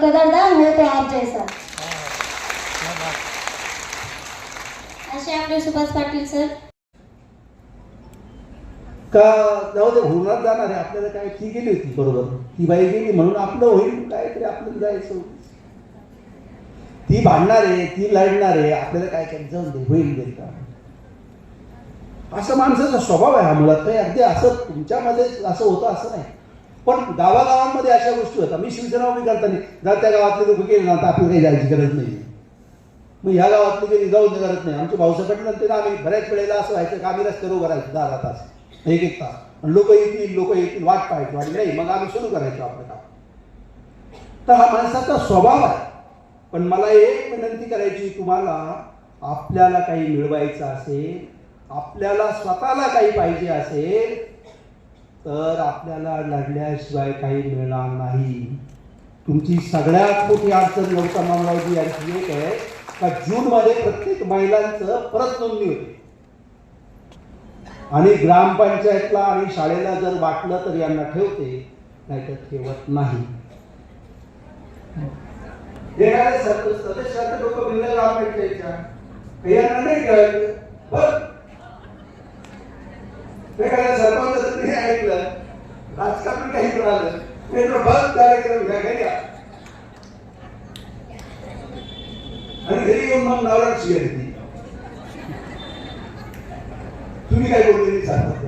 कोदंडम हे तो आप जैसा असे आपले सुभाष पाटील सर. का जाऊ दे होणार जाणार आहे. आपल्याला काय ती गेली होती बरोबर? ती बाई गेली म्हणून आपलं होईल काहीतरी आपलं जायचं ती भांडणार आहे ती लढणार आहे. आपल्याला काय काय जाऊन दे होईल गेली का असं माणसाचा स्वभाव आहे हा मुळात. काही अगदी असं तुमच्यामध्ये असं होतं असं नाही. पण गावागावांमध्ये अशा गोष्टी होतात. मी शिवसेना उभी करताना जर त्या गावातले लोक गेले ना तर आपल्याला काही जायची गरज नाही. मग ह्या गावातली गेली जाऊ दे गरज नाही. आमचे भाऊसाहेब नंतर आम्ही बऱ्याच वेळेला असं व्हायचं का आम्ही रस्त्यावर उभं राहायचं दहा दहा तास एक एक तास. लोक येतील लोक येतील वाट पाहायची वाट नाही. मग आम्ही सुरू करायचो आपलं काम. तर हा माणसाचा स्वभाव आहे. पण मला एक विनंती करायची तुम्हाला आपल्याला काही मिळवायचं असेल आपल्याला स्वतःला काही पाहिजे असेल तर आपल्याला लढल्याशिवाय काही मिळणार नाही. तुमची सगळ्यात मोठी अडचण गौतम मामलावजी यांची एक आहे का जूनमध्ये प्रत्येक महिलांचं परत नोंदणी होते. आणि ग्रामपंचायतला आणि शाळेला जर वाटलं तर यांना ठेवते नाहीतर ठेवत नाही. सदस्याचे लोक भिन्न ग्रामपंचायतच्या यांना नाही कळत सरपंच राजकारण काही कळालं ते तर कार्यक्रम घ्या घ्या आणि घरी येऊन मग नवरा शिवाय तुम्ही काय बोलले सांगत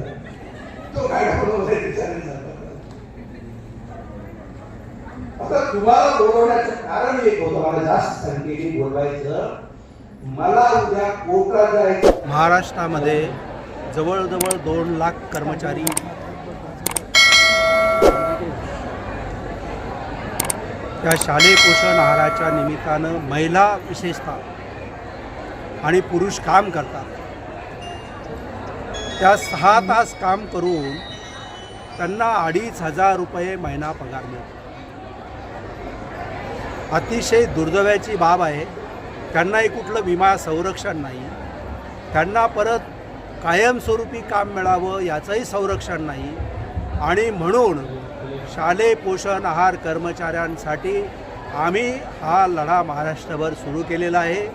तो काय बोलवलाय ते चालेल आता तुम्हाला बोलवण्याचं कारण एक होतं मला जास्त संख्येने बोलवायचं. मला उद्या कोर्टात जायचं. महाराष्ट्रामध्ये जवळजवळ दोन लाख कर्मचारी त्या शालेय पोषण आहाराच्या निमित्तानं महिला विशेषतः आणि पुरुष काम करतात. त्या सहा तास काम करून त्यांना अडीच हजार रुपये महिना पगार मिळतो. अतिशय दुर्दैवाची बाब आहे. त्यांनाही कुठलं विमा संरक्षण नाही. त्यांना परत कायमस्वरूपी काम मिळावं याचंही संरक्षण नाही. आणि म्हणून शालेय पोषण आहार कर्मचाऱ्यांसाठी आम्ही हा लढा महाराष्ट्रभर सुरू केलेला आहे.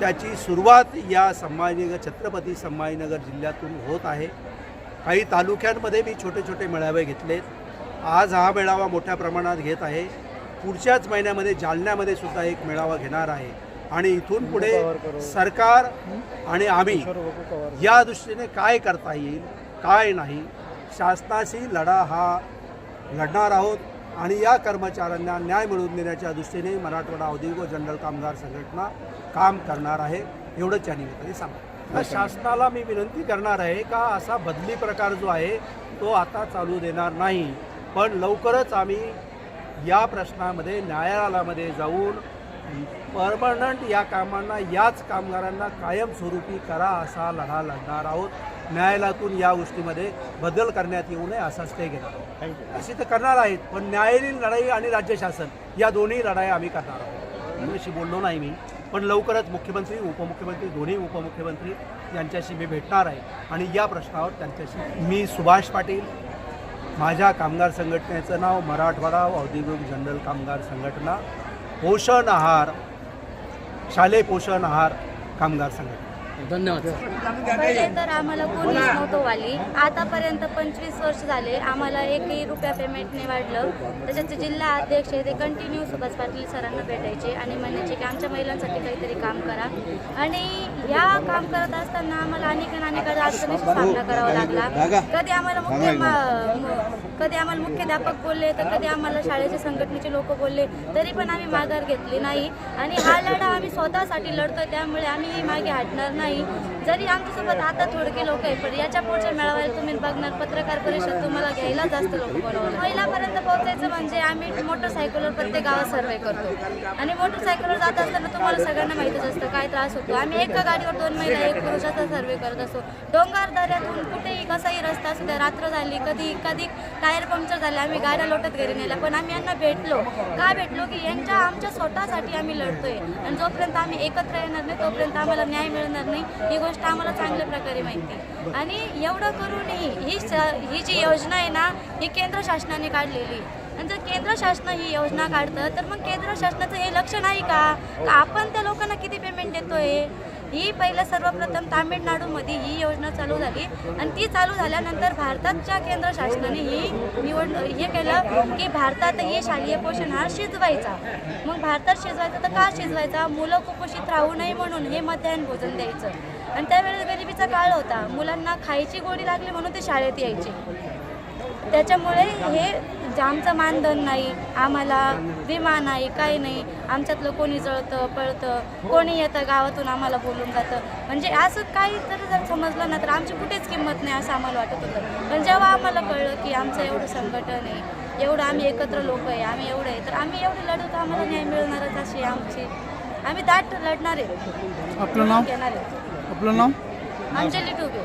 त्याची सुरुवात या संभाजीनगर छत्रपती संभाजीनगर जिल्ह्यातून होत आहे. काही तालुक्यांमध्ये मी छोटे छोटे मेळावे घेतलेत. आज हा मेळावा मोठ्या प्रमाणात घेत आहे. पुढच्याच महिन्यामध्ये जालन्यामध्ये सुद्धा एक मेळावा घेणार आहे. आणि इथून पुढे सरकार आणि आम्ही या दृष्टीने काय करता येईल काय नाही शासनाशी लढा हा लढणार आहोत आणि या कर्मचाऱ्यांना न्याय मिळवून देण्याच्या दृष्टीने मराठवाडा औद्योगिक व जनरल कामगार संघटना काम करणार आहे. एवढंच या निमित्ताने सांगतो. शासनाला मी विनंती करणार आहे का असा बदली प्रकार जो आहे तो आता चालू देणार नाही. पण लवकरच आम्ही या प्रश्नामध्ये न्यायालयामध्ये जाऊन परमनंट या कामांना याच कामगारांना कायमस्वरूपी करा असा लढा लढणार आहोत. न्यायालयातून या गोष्टीमध्ये बदल करण्यात येऊ नये असा स्टे घेणार अशी तर करणार आहेत पण न्यायालयीन लढाई आणि राज्य शासन या दोन्ही लढाई आम्ही करणार आहोत. यांच्याशी बोललो नाही मी पण लवकरच मुख्यमंत्री उपमुख्यमंत्री दोन्ही उपमुख्यमंत्री यांच्याशी मी भेटणार आहे. आणि या प्रश्नावर त्यांच्याशी मी सुभाष पाटील माझ्या कामगार संघटनेचं नाव मराठवाडा औद्योगिक जनरल कामगार संघटना पोषण आहार शालेय पोषण आहार कामगार संघटना. पहिले तर आम्हाला कोणीच नव्हतं वाली. आतापर्यंत पंचवीस वर्ष झाले आम्हाला एकही रुपया पेमेंट नाही वाढलं. त्याच्यात जिल्हा अध्यक्ष ते कंटिन्यू सुभाष पाटील सरांना भेटायचे आणि म्हणायचे की आमच्या महिलांसाठी काहीतरी काम करा. आणि या काम करत असताना आम्हाला अनेक आणि अनेक अडचणीचा सामना करावा लागला. कधी आम्हाला मुख्य कधी आम्हाला मुख्याध्यापक बोलले तर कधी आम्हाला शाळेचे संघटनेचे लोक बोलले तरी पण आम्ही माघार घेतली नाही. आणि हा लढा आम्ही स्वतःसाठी लढतोय त्यामुळे आम्ही मागे हटणार नाही. जरी आमच्यासोबत आता थोडके लोक आहे पण याच्या पुढच्या मेळाव्याला तुम्ही बघणार पत्रकार परिषद तुम्हाला घ्यायला जास्त लोक बोलवणार. महिलापर्यंत पोहोचायचं म्हणजे आम्ही मोटरसायकलवर प्रत्येक गावात सर्वे करतो. आणि मोटरसायकलवर जात असताना तुम्हाला सगळ्यांना माहितीच असतं काय त्रास होतो. आम्ही एका गाडीवर दोन महिला एक पुरुषाचा सर्वे करत असतो. डोंगर दऱ्यातून कुठेही कसाही रस्ता असू द्या रात्र झाली कधी कधी टायर पंक्चर झाले आम्ही गाड्या लोटत घरी नेल्या. पण आम्ही यांना भेटलो. का भेटलो? की यांच्या आमच्या स्वतःसाठी आम्ही लढतोय. आणि जोपर्यंत आम्ही एकत्र येणार नाही तोपर्यंत आम्हाला न्याय मिळणार नाही. ही गोष्ट आम्हाला चांगल्या प्रकारे माहिती आहे. आणि एवढं करूनही ही स- ही जी योजना आहे ना ही केंद्र शासनाने काढलेली आणि जर केंद्र शासन ही योजना काढतं तर मग केंद्र शासनाचं हे लक्ष नाही का? का आपण त्या लोकांना किती पेमेंट देतोय? ही पहिलं सर्वप्रथम तामिळनाडूमध्ये ही योजना चालू झाली. आणि ती चालू झाल्यानंतर भारताच्या केंद्र शासनाने ही निवड हे केलं की भारतात ही शालेय पोषण हा शिजवायचा. मग भारतात शिजवायचा तर का शिजवायचा? मुलं कुपोषित राहू नये म्हणून हे मध्याह्न भोजन द्यायचं. आणि त्यावेळेस गरिबीचा काळ होता. मुलांना खायची गोडी लागली म्हणून ते शाळेत यायचे. त्याच्यामुळे हे जे आमचं मानधन नाही आम्हाला विमा नाही काही नाही. आमच्यातलं कोणी जळतं पळतं कोणी येतं गावातून आम्हाला बोलून जातं. म्हणजे असं काही जर जर समजलं ना तर आमची कुठेच किंमत नाही असं आम्हाला वाटत होतं. पण जेव्हा आम्हाला कळलं की आमचं एवढं संघटन आहे एवढं आम्ही एकत्र लोक आहे आम्ही एवढं आहे तर आम्ही एवढं लढू तर आम्हाला न्याय मिळणारच अशी आमची. आम्ही दाट लढणार आहे. आपलं नाव? घेणार आहे. आपलं नाव? अंजली टुबे